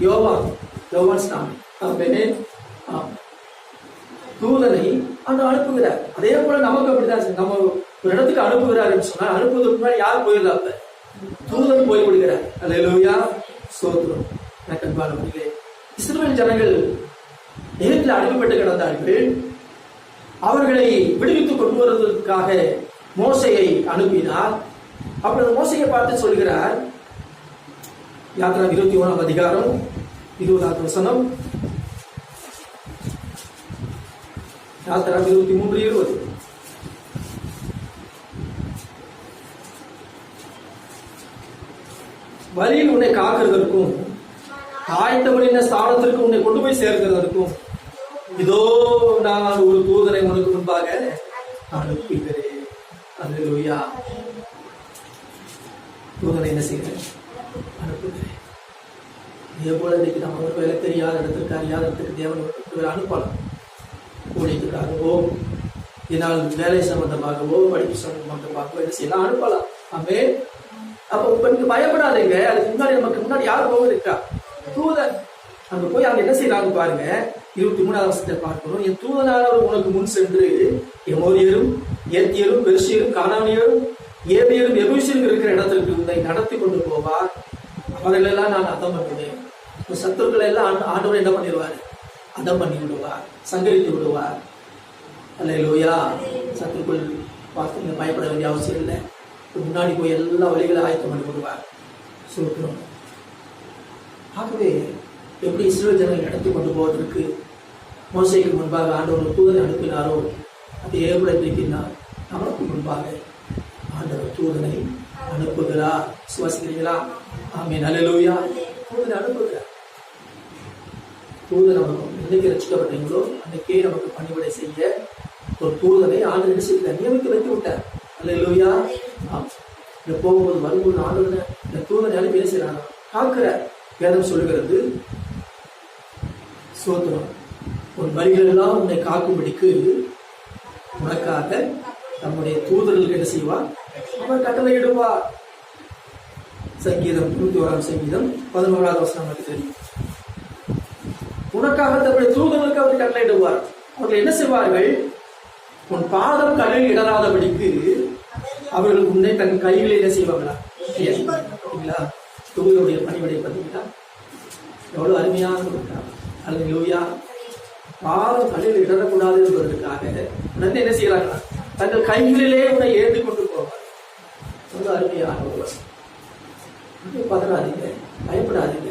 யோவான் யோவான் ஸ்நாமி தூதனை அன்று அனுப்புகிறார். அதே போல நமக்கு அப்படிதான் நம்ம ஒரு இடத்துக்கு அனுப்புகிறாருன்னு சொன்னா அனுப்புவதற்கு முன்னாடி யார் போயிடலாம் அப்ப? தூதன் போய் விடுகிறார் அல்லேலூயா சோத்ரம் எனக்கு அன்பானவர்களே இஸ்ரேல் ஜனங்கள் நேரத்தில் அனுப்பப்பட்டு கிடந்தார்கள். அவர்களை விடுவித்துக் கொண்டு வருவதற்காக மோசையை அனுப்பினார். அப்பொழுது மோசையை பார்த்து சொல்கிறார் யாத்ரா இருபத்தி ஓணாம் அதிகாரம் இருபதாவது வசனம் யாத்திரா இருபத்தி மூன்று இருபது வழியில் உன்னை காக்கிறதற்கும் ஆயத்தமளின ஸ்தானத்திற்கு உன்னை கொண்டு போய் சேர்க்கிறதற்கும் இதோ நான் ஒரு தூதனை உனக்கு முன்பாக அனுப்புகிறேன் அல்லேலூயா தூதனை என்ன செய்கிறேன் அனுப்புகிறேன் இதே போல இன்றைக்கு நம்ம ஒரு வேலை தெரியாத இடத்துக்கு அறியாத இடத்துக்கு தேவன் ஒரு அனுப்பலாம். ஊழியத்துக்காகவோ இதனால் வேலை சம்பந்தமாகவோ படிப்பு சம்பந்தமாகவோ என்ன செய்யலாம் அனுப்பலாம். அப்பே அப்போ இப்ப நீங்க பயப்படாதீங்க. அதுக்கு முன்னாடி நமக்கு முன்னாடி யார் போக இருக்கா தூதன். அங்க போய் அவங்க என்ன செய்யறாங்க பாருங்க. இருபத்தி மூணாவது வருஷத்தை பார்க்கணும். என் தூதனானவர் உனக்கு முன் சென்று எமோரியரும் ஏத்தியரும் பெருசியரும் காணானியரும் ஏபியரும் இருக்கிற இடத்திற்கு உன்னை நடத்தி கொண்டு போவார் அவர்களெல்லாம் நான் அதம் பண்ணுவேன் உன் சத்துருக்களை எல்லாம் ஆண்டு- ஆண்டவர் என்ன பண்ணிடுவார்? அதம் பண்ணி விடுவார் சங்கரித்து விடுவார். அல்லேலூயா. சத்துருக்குள் பார்த்து பயப்பட வேண்டிய அவசியம் இல்லை. முன்னாடி போய் எல்லா வழிகளும் ஆயத்தம் பண்ணி விடுவார். சொல்கிறோம் ஆகவே எப்படி இஸ்ரேல் ஜனங்கள் நடத்தி கொண்டு போவதற்கு மோசைக்கு முன்பாக ஆண்டவர் தூதனை அனுப்பினாரோ அதே போல இன்றைக்கு நான் நமக்கு முன்பாக ஆண்டவர் தூதனை அனுப்புகிறார் சுவாசிக்கிறீங்களா ஆமே நல்லலூயா தூதர் அனுப்புகிறார் தூதர் நமக்கு என்னைக்கு ரசிக்கப்பட்டீங்களோ அன்னைக்கே நமக்கு பணிவிடை செய்ய ஒரு தூதனை ஆண்டு என்ன நியமித்து வைத்து விட்டார் அல்லையா இந்த போகும்போது வரும்போது ஆண்டு இந்த தூதனை அனுப்பி என்ன செய்யறாங்க காக்கிற வேதம் சொல்லுகிறது. சோத்திரம். உன் வழிகள் எல்லாம் உன்னை காக்கும்படிக்கு உனக்காக நம்முடைய தூதர்கள் என்ன செய்வார்? அவர் கட்டளையிடுவார் சங்கீதம் நூத்தி ஓராம் சங்கீதம் பதினோராவது வசனம் நமக்கு தெரியும். உனக்காக தன்னுடைய தூதர்களுக்கு அவர் கட்டளையிடுவார் அவர்கள் என்ன செய்வார்கள்? உன் பாதம் கல்லில் இடராதபடிக்கு அவர்கள் உன்னை தன் கைகளை என்ன செய்வாங்களா சரிங்களா தூதருடைய பணிவிடை பார்த்தீங்களா எவ்வளவு அருமையாக இருக்கா அல்லது லூயா பாதம் கல்லில் இடரக்கூடாது என்பதற்காக உடனே என்ன செய்யறாங்களா தங்கள் கைகளிலே உன்னை ஏந்து கொண்டு அருமையாக ரொம்ப இது பதறாதீங்க பயப்படாதீங்க.